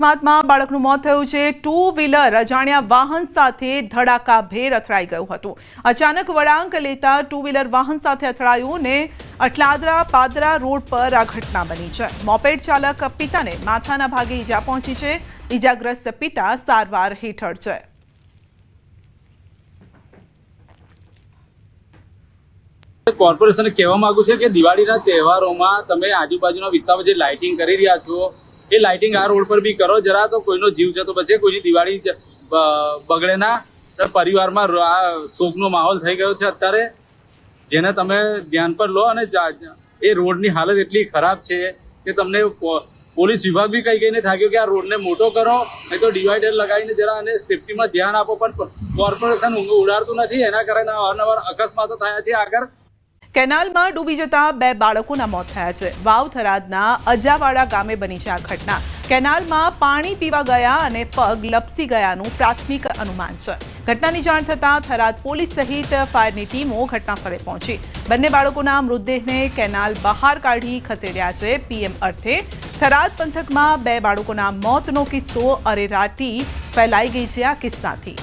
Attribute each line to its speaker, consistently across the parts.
Speaker 1: અકસ્માતમાં બાળકનું મોત થયું છે. ટુ વ્હીલર અજાણ્યા વાહન સાથે ધડાકાભેર અથડાઈ ગયું હતું. અચાનક વળાંક લેતા ટુ વ્હીલર વાહન સાથે અથડાયું ને અટલાદરા પાદરા રોડ પર આ ઘટના બની છે. મોપેડ ચાલક પિતાને માથાના ભાગે ઈજા પહોંચી છે. ઈજાગ્રસ્ત પિતા સારવાર હેઠળ છે.
Speaker 2: કોર્પોરેશને કહેવા માંગુ છે કે દિવાળીના તહેવારોમાં તમે આજુબાજુના વિસ્તારમાં જે લાઇટિંગ કરી રહ્યા છો એ લાઇટિંગ આ રોડ પર બી કરો. જરા તો કોઈનો જીવ જતો બચે, કોઈની દિવાળી બગડે ના. પરિવારમાં આ શોકનો માહોલ થઈ ગયો છે અત્યારે. જેને તમે ધ્યાન પર લો અને એ રોડની હાલત એટલી ખરાબ છે કે તમને પોલીસ વિભાગ બી કઈ કહીને થાક્યો કે આ રોડને મોટો કરો, નહીં તો ડિવાઈડર લગાવીને જરા અને સેફટીમાં ધ્યાન આપો, પણ કોર્પોરેશન ઉડાડતું નથી. એના કારણે અવારનવાર અકસ્માતો થયા છે આગળ.
Speaker 1: કેનાલમાં ડૂબી જતા બે બાળકોના મોત થયા છે. વાવ થરાદના અજાવાડા ગામે બની છે આ ઘટના. કેનાલમાં પાણી પીવા ગયા અને પગ લપસી ગયાનું પ્રાથમિક અનુમાન છે. ઘટનાની જાણ થતાં થરાદ પોલીસ સહિત ફાયરની ટીમો ઘટનાસ્થળે પહોંચી. બંને બાળકોના મૃતદેહને કેનાલ બહાર કાઢી ખસેડ્યા છે. પીએમ અર્થે થરાદ પંથકમાં બે બાળકોના મોતનો કિસ્સો અરેરાટી ફેલાઈ ગઈ છે આ કિસ્સાથી.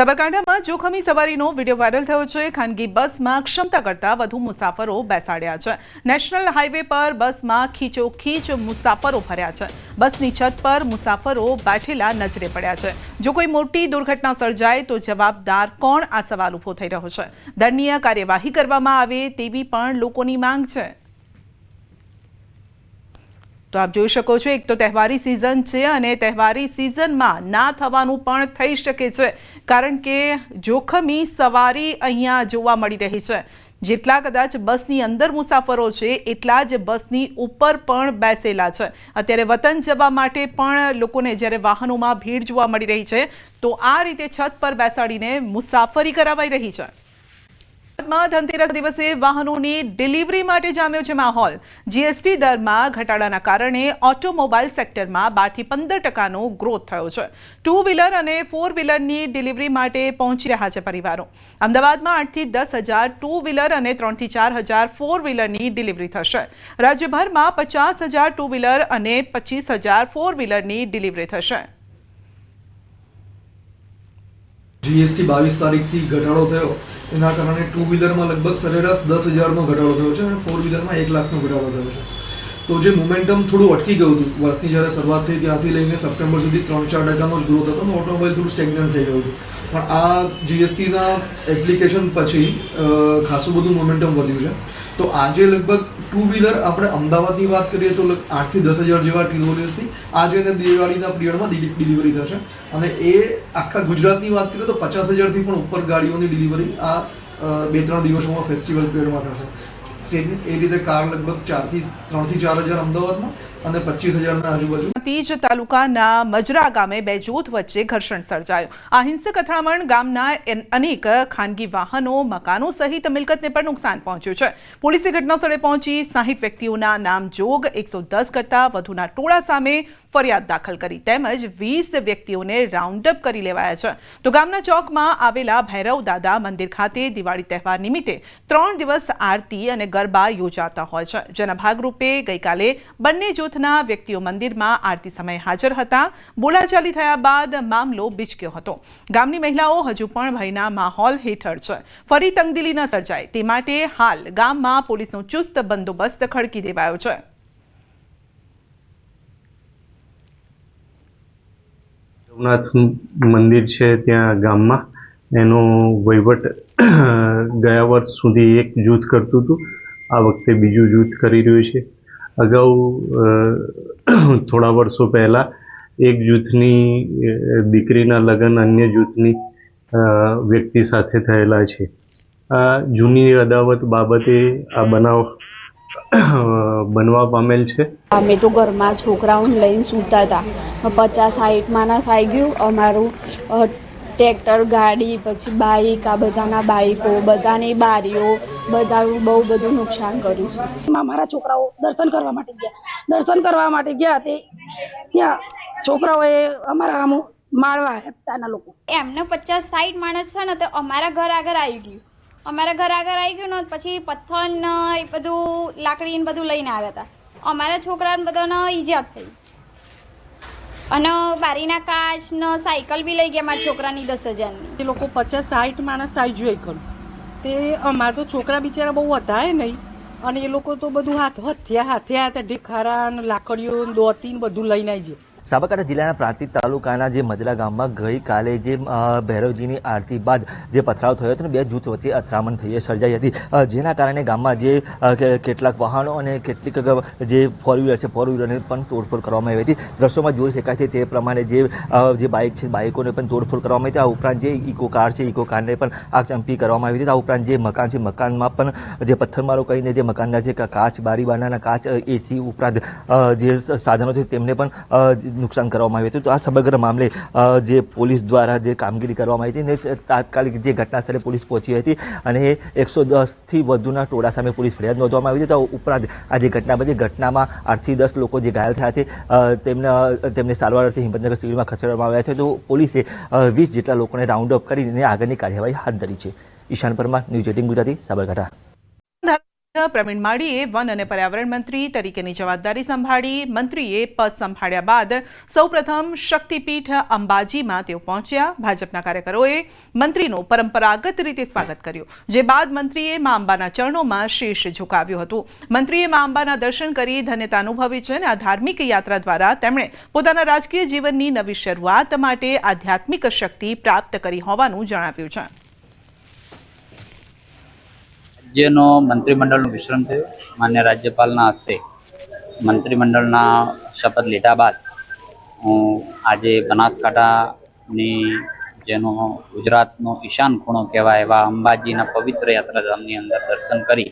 Speaker 1: સાબરકાંઠામાં જોખમી સવારીનો વીડિયો વાયરલ થયો છે. ખાનગી બસમાં ક્ષમતા કરતાં વધુ મુસાફરો બેસાડ્યા છે. નેશનલ હાઈવે પર બસમાં ખીચોખીચ મુસાફરો ફર્યા છે. બસની છત પર મુસાફરો બેઠેલા નજરે પડ્યા છે. જો કોઈ મોટી દુર્ઘટના સર્જાય તો જવાબદાર કોણ? આ સવાલ ઊભો થઈ રહ્યો છે. દંડનીય કાર્યવાહી કરવામાં આવે તેવી પણ લોકોની માંગ છે. તો આપ જોઈ શકો છો, એક તો તહેવારી સિઝન છે અને તહેવારી સિઝનમાં ના થવાનું પણ થઈ શકે છે. કારણ કે જોખમી સવારી અહીંયા જોવા મળી રહી છે. જેટલા કદાચ બસની અંદર મુસાફરો છે, એટલા જ બસની ઉપર પણ બેસેલા છે. અત્યારે વતન જવા માટે પણ લોકોને જ્યારે વાહનોમાં ભીડ જોવા મળી રહી છે, તો આ રીતે છત પર બેસાડીને મુસાફરી કરાવાઈ રહી છે. સુરતમાં ધનતેરસ દિવસે વાહનોની ડિલિવરી માટે જામ્યો છે માહોલ. જીએસટી દરમાં ઘટાડાના કારણે ઓટોમોબાઈલ સેક્ટરમાં બારથી પંદર ટકાનો ગ્રોથ થયો છે. ટુ વ્હીલર અને ફોર વ્હીલરની ડિલિવરી માટે પહોંચી રહ્યા છે પરિવારો. અમદાવાદમાં આઠથી દસ હજાર ટુ વ્હીલર અને ત્રણથી ચાર હજાર ફોર વ્હીલરની ડિલિવરી થશે. રાજ્યભરમાં પચાસ હજાર ટુ વ્હીલર અને પચીસ હજાર ફોર વ્હીલરની ડિલિવરી થશે.
Speaker 3: જીએસટી બાવીસ તારીખથી ઘટાડો થયો. એના કારણે ટુ વ્હીલરમાં લગભગ સરેરાશ દસ હજારનો ઘટાડો થયો છે અને ફોર વ્હીલરમાં એક લાખનો ઘટાડો થયો છે. તો જે મોમેન્ટમ થોડું અટકી ગયું હતું. વર્ષની જ્યારે શરૂઆત થઈ ત્યાંથી લઈને સપ્ટેમ્બર સુધી ત્રણ ચાર ટકાનો જ ગ્રોથ હતો અને ઓટોમોબાઈલ થોડું સ્ટેગ્નન્ટ થઈ ગયું હતું. પણ આ જીએસટીના એપ્લિકેશન પછી ખાસું બધું મોમેન્ટમ વધ્યું છે. તો આજે લગભગ ટુ વ્હીલર આપણે અમદાવાદની વાત કરીએ તો આઠથી દસ હજાર જેવા ટુ આજે અને દિવાળીના પિરિયડમાં ડિલિવરી થશે. અને એ આખા ગુજરાતની વાત કરીએ તો પચાસ હજારથી પણ ઉપર ગાડીઓની ડિલિવરી આ બે ત્રણ દિવસોમાં ફેસ્ટિવલ પિરિયડમાં થશે. સેમ એ રીતે કાર લગભગ ચારથી, ત્રણથી ચાર હજાર અમદાવાદમાં. અને પચીસ હજારના આજુબાજુ.
Speaker 1: તીજ તાલુકાના મજરા ગામે બે જૂથ વચ્ચે ઘર્ષણ સર્જાયું. આ હિંસક અથડામણ ગામના અનેક ખાનગી વાહનો, મકાનો સહિત મિલકતને પણ નુકસાન પહોંચ્યું છે. પોલીસે ઘટનાસ્થળે પહોંચી સાહીઠ વ્યક્તિઓના નામ જોગ, એકસો દસ કરતાં વધુના ટોળા સામે ફરિયાદ દાખલ કરી. તેમજ વીસ વ્યક્તિઓને રાઉન્ડઅપ કરી લેવાયા છે. તો ગામના ચોકમાં આવેલા ભૈરવ દાદા મંદિર ખાતે દિવાળી તહેવાર નિમિત્તે ત્રણ દિવસ આરતી અને ગરબા યોજાતા હોય છે. જેના ભાગરૂપે ગઈકાલે બંને જૂથના વ્યક્તિઓ મંદિરમાં આરતી સમયે હાજર હતા. બોલાચાલી થયા બાદ મામલો બિચક્યો હતો. ગામની મહિલાઓ હજુ પણ ભયના માહોલ હેઠળ છે. ફરી તંગદિલી ન સર્જાય. તે માટે હાલ ગામમાં પોલીસનો ચુસ્ત બંદોબસ્ત ખડકી દેવાયો છે.
Speaker 4: સોમનાથ મંદિર છે ત્યાં ગામમાં. એનો વહીવટ ગયા વર્ષ સુધી એક જૂથ કરતું હતું. આ વખતે બીજું જૂથ કરી રહ્યું છે. અગાઉ થોડા વર્ષો પહેલાં એક જૂથની દીકરીના લગ્ન અન્ય જૂથની વ્યક્તિ સાથે થયેલા છે. આ જૂની અદાવત બાબતે આ બનાવ બનવા પામેલ છે.
Speaker 5: અમે તો ઘરમાં છોકરાઓને લઈને સૂતા હતા. પચાસ સાઠમાંના સાઈ ગયું. અમારું ટ્રેક્ટર ગાડી પછી બાઇક આ બધાના બાઈકો બધાની બારીઓ બધાનું બહુ બધું નુકસાન કર્યું છે.
Speaker 6: માં મારા છોકરાઓ દર્શન કરવા માટે ગયા. દર્શન કરવા માટે ગયા તે ત્યાં છોકરાઓએ અમારા આમ માળવા હેપતાના લોકો.
Speaker 7: એમને પચાસ સાઠ માણસ છે ને તો અમારા ઘર આગળ આવી ગયું. અમારા ઘર આગળ આવી ગયું ને પછી પથ્થર એ બધું લાકડી ને બધું લઈને આવ્યા હતા. અમારા છોકરાને બધાને ઈજા થઈ. અને બારીના કાચ ને સાયકલ બી લઈ ગયા મારા છોકરાની દસ હજારની.
Speaker 8: એ લોકો પચાસ સાઠ માણસ આવી જોઈ ખરું તે અમારા તો છોકરા બિચારા બહુ હતા નહીં. અને એ લોકો તો બધું હાથ હથિયા હાથે હાથે ઢીખારા લાકડીઓ દોતી બધું લઈને આવી જાય
Speaker 9: સાબરકાંઠા જિલ્લાના પ્રાંતિજ તાલુકાના જે મજલા ગામમાં ગઈકાલે જે ભૈરવજીની આરતી બાદ જે પથરાવ થયો હતો ને બે જૂથ વચ્ચે અથડામણ થઈ સર્જાઈ હતી. જેના કારણે ગામમાં જે કેટલાક વાહનો અને કેટલીક જે ફોર વ્હીલર છે ફોર વ્હીલરને પણ તોડફોડ કરવામાં આવી હતી. દ્રશ્યોમાં જોઈ શકાય છે તે પ્રમાણે જે જે બાઇક છે, બાઇકોને પણ તોડફોડ કરવામાં આવી હતી. આ ઉપરાંત જે ઇકો કાર છે ઇકો કારને પણ આગચંપી કરવામાં આવી હતી. આ ઉપરાંત જે મકાન છે, મકાનમાં પણ જે પથ્થરમારો કરીને જે મકાનના જે કાચ બારી બારણાના કાચ એસી ઉપરાંત જે સાધનો છે, તેમને પણ નુકસાન કરવામાં આવ્યું હતું. તો આ સમગ્ર મામલે જે પોલીસ દ્વારા જે કામગીરી કરવામાં આવી હતી તાત્કાલિક જે ઘટના સ્થળે પોલીસ પહોંચી હતી અને એકસો દસથી વધુના ટોળા સામે પોલીસ ફરિયાદ નોંધવામાં આવી હતી. તો ઉપરાંત આ જે ઘટના બધી, ઘટનામાં આઠથી દસ લોકો જે ઘાયલ થયા છે તેમના, તેમને સારવાર અર્થે હિંમતનગર સિવિલમાં ખસેડવામાં આવ્યા છે. તો પોલીસે વીસ જેટલા લોકોને રાઉન્ડ અપ કરીને આગળની કાર્યવાહી હાથ ધરી છે. Ishan Parmar, news eighteen Gujarati, Sabarkantha.
Speaker 1: Pravin માળીએ વન અને પર્યાવરણ મંત્રી તરીકેની જવાબદારી સંભાળી મંત્રીએ પદ સંભાળ્યા બાદ સૌપ્રથમ શક્તિપીઠ અંબાજીમાં તેઓ પહોંચ્યા. ભાજપના કાર્યકરોએ મંત્રીનું પરંપરાગત રીતે સ્વાગત કર્યું, જે બાદ મંત્રીએ મા અંબાના ચરણોમાં શીશ ઝુકાવ્યું હતું. મંત્રીએ મા અંબાના દર્શન કરી ધન્યતા અનુભવી છે અને આ ધાર્મિક યાત્રા દ્વારા તેમણે પોતાના રાજકીય જીવનની નવી શરૂઆત માટે આધ્યાત્મિક શક્તિ પ્રાપ્ત કરી હોવાનું જણાવ્યું છે.
Speaker 10: રાજ્યનો મંત્રીમંડળનું વિસ્તરણ થયું. માન્ય રાજ્યપાલના હસ્તે મંત્રીમંડળના શપથ લીધા બાદ હું આજે બનાસકાંઠાની જેનો ગુજરાતનો ઈશાન ખૂણો કહેવાય એવા અંબાજીના પવિત્ર યાત્રાધામની અંદર દર્શન કરી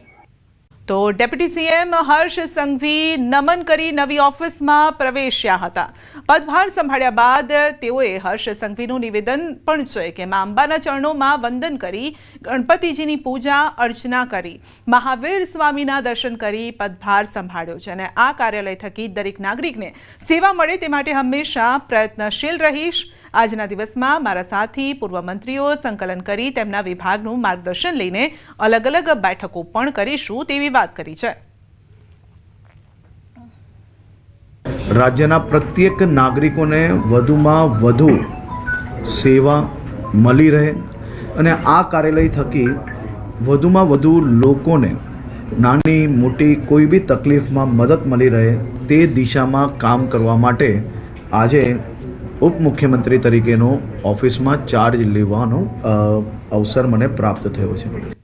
Speaker 1: તો ડેપ્યુટી સીએમ હર્ષ સંઘવી નમન કરી નવી ઓફિસમાં પ્રવેશ્યા હતા. પદભાર સંભાળ્યા બાદ તેઓએ હર્ષ સંઘવીનું નિવેદન પણ છે કે મા અંબાના ચરણોમાં વંદન કરી ગણપતિજીની પૂજા અર્ચના કરી. મહાવીર સ્વામીના દર્શન કરી પદભાર સંભાળ્યો છે અને આ કાર્યાલય થકી દરેક નાગરિકને સેવા મળે તે માટે હંમેશા પ્રયત્નશીલ રહીશ. આજના દિવસમાં મારા સાથી પૂર્વ મંત્રીઓ સંકલન કરી તેમના વિભાગનું માર્ગદર્શન લઈને અલગ અલગ બેઠકો પણ કરીશું તેવી વાત કરી છે.
Speaker 11: રાજ્યના પ્રત્યેક નાગરિકોને વધુમાં વધુ સેવા મળી રહે અને આ કાર્યાલય થકી વધુમાં વધુ લોકોને નાની મોટી કોઈ બી તકલીફમાં મદદ મળી રહે તે દિશામાં કામ કરવા માટે આજે ઉપમુખ્યમંત્રી તરીકેનો ઓફિસમાં ચાર્જ લેવાનો અવસર મને પ્રાપ્ત થયો છે.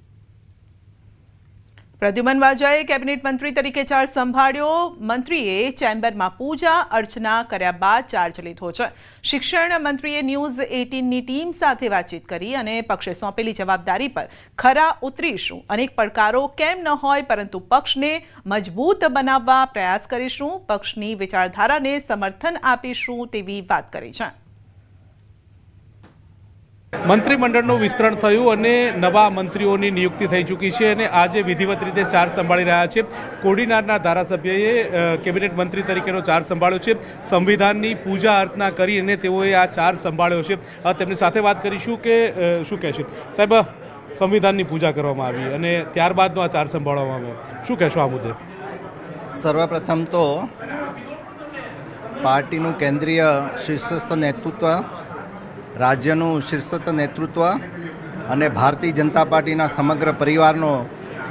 Speaker 1: પ્રદ્યુમન વાજાએ કેબિનેટ મંત્રી તરીકે ચાર્જ સંભાળ્યો. મંત્રીએ ચેમ્બરમાં પૂજા અર્ચના કર્યા બાદ ચાર્જ લીધો છે. શિક્ષણ મંત્રીએ ન્યૂઝ એટીનની ટીમ સાથે વાતચીત કરી અને પક્ષે સોંપેલી જવાબદારી પર ખરા ઉતરીશું. અનેક પડકારો કેમ ન હોય પરંતુ પક્ષને મજબૂત બનાવવા પ્રયાસ કરીશું. પક્ષની વિચારધારાને સમર્થન આપીશું તેવી વાત કરી છે.
Speaker 12: મંત્રીમંડળનું વિસ્તરણ થયું અને નવા મંત્રીઓની નિયુક્તિ થઈ ચૂકી છે અને આજે વિધિવત રીતે ચાર્જ સંભાળી રહ્યા છે. કોડીનારના ધારાસભ્યએ કેબિનેટ મંત્રી તરીકેનો ચાર્જ સંભાળ્યો છે. સંવિધાનની પૂજા અર્ચના કરી અને તેઓએ આ ચાર્જ સંભાળ્યો છે. તેમની સાથે વાત કરીશું કે શું કહે છે? સાહેબ સંવિધાનની પૂજા કરવામાં આવી અને ત્યારબાદનો આ ચાર્જ સંભાળવામાં આવ્યો. શું કહેશો આ મુદ્દે?
Speaker 13: સર્વપ્રથમ તો પાર્ટીનું કેન્દ્રીય શીર્ષસ્થ નેતૃત્વ રાજ્યનું શીર્ષત નેતૃત્વ અને ભારતીય જનતા પાર્ટીના સમગ્ર પરિવારનો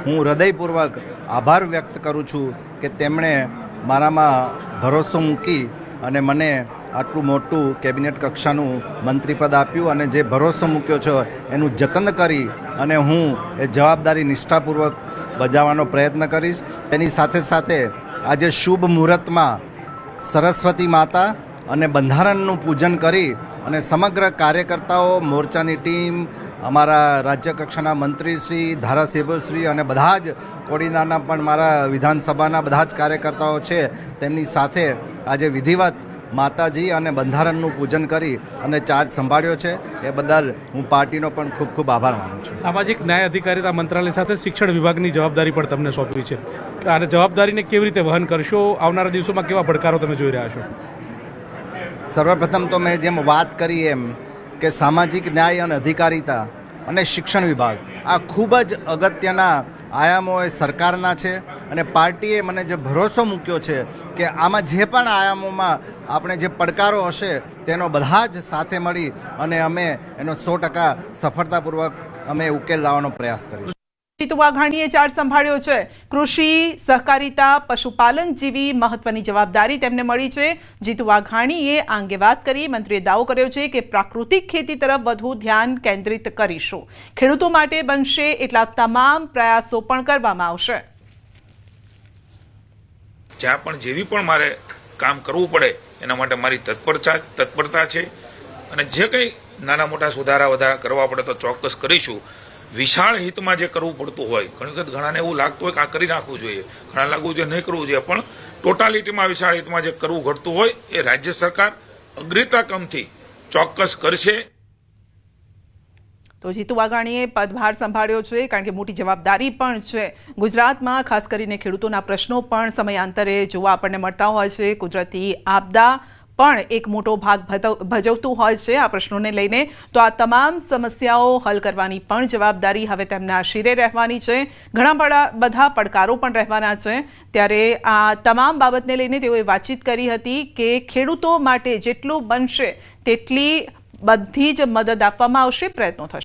Speaker 13: હું હૃદયપૂર્વક આભાર વ્યક્ત કરું છું કે તેમણે મારામાં ભરોસો મૂકી અને મને આટલું મોટું કેબિનેટ કક્ષાનું મંત્રીપદ આપ્યું અને જે ભરોસો મૂક્યો છે એનું જતન કરી અને હું એ જવાબદારી નિષ્ઠાપૂર્વક બજાવવાનો પ્રયત્ન કરીશ. તેની સાથે સાથે આજે શુભ મુહૂર્તમાં સરસ્વતી માતા અને બંધારણનું પૂજન કરી અને સમગ્ર કાર્યકર્તાઓ, મોરચાની ટીમ, અમારા રાજ્ય કક્ષાના મંત્રીશ્રી, ધારાસભ્યશ્રી અને બધા જ કોડીનારના પણ મારા વિધાનસભાના બધા જ કાર્યકર્તાઓ છે, તેમની સાથે આજે વિધિવત માતાજી અને બંધારણનું પૂજન કરી અને ચાર્જ સંભાળ્યો છે. એ બદલ હું પાર્ટીનો પણ ખૂબ ખૂબ આભાર માનું છું.
Speaker 12: સામાજિક ન્યાય અધિકારીતા મંત્રાલય સાથે શિક્ષણ વિભાગની જવાબદારી પણ તમને સોંપી છે. અને જવાબદારીને કેવી રીતે વહન કરશો? આવનારા દિવસોમાં કેવા પડકારો તમે જોઈ રહ્યા છો?
Speaker 13: સર્વપ્રથમ તો મેં જેમ વાત કરી એમ કે સામાજિક ન્યાય અને અધિકારીતા અને શિક્ષણ વિભાગ આ ખૂબ જ અગત્યના આયામો એ સરકારના છે અને પાર્ટીએ મને જે ભરોસો મૂક્યો છે કે આમાં જે પણ આયામોમાં આપણે જે પડકારો હશે તેનો બધા જ સાથે મળી અને અમે એનો સો ટકા સફળતાપૂર્વક અમે ઉકેલ લાવવાનો પ્રયાસ કરીશું.
Speaker 1: વાઘાણીએ ચાર્જ સંભાળ્યો છે. કૃષિ, સહકારિતા, પશુપાલન જેવી મહત્વની જવાબદારી તેમને મળી છે. જીતુ વાઘાણીએ આ અંગે વાત કરી મંત્રીએ દાવો કર્યો છે કે પ્રાકૃતિક ખેતી તરફ વધુ ધ્યાન કેન્દ્રિત કરીશું. ખેડૂતો માટે બનશે એટલા તમામ પ્રયાસો પણ કરવામાં આવશે.
Speaker 14: જ્યાં પણ જેવી પણ મારે કામ કરવું પડે, એના માટે મારી તત્પરતા તત્પરતા છે. અને જે કંઈ નાના મોટા સુધારા વધારા કરવા પડે તો ચોક્કસ કરીશું. વિશાળ હિતમાં જે કરવું પડતું હોય, ઘણી વખત ઘણાને એવું લાગતું હોય કે આ કરી નાખવું જોઈએ. ઘણા લાગવું જોઈએ, નહીં કરવું જોઈએ. પણ ટોટાલિટીમાં વિશાળ હિતમાં જે કરવું ઘટતું હોય, એ રાજ્ય સરકાર અગ્રતાક્રમથી ચોક્કસ કરશે.
Speaker 1: તો જીતુ વાઘાણીએ પદભાર સંભાળ્યો છે, કારણ કે મોટી જવાબદારી પણ છે. ગુજરાતમાં ખાસ કરીને ખેડૂતોના પ્રશ્નો પણ સમયાંતરે જોવા આપણને મળતા હોય છે. કુદરતી આપદા પણ એક મોટો ભાગ ભજવ- ભજવતું હોય છે આ પ્રશ્નોને લઈને. તો આ તમામ સમસ્યાઓ હલ કરવાની પણ જવાબદારી હવે તેમના શિરે રહેવાની છે. ઘણા બધા બધા પડકારો પણ રહેવાના છે. ત્યારે આ તમામ બાબતને લઈને તેઓએ વાતચીત કરી હતી કે ખેડૂતો માટે જેટલું બનશે, તેટલી બધી જ મદદ આપવામાં આવશે, પ્રયત્નો થશે.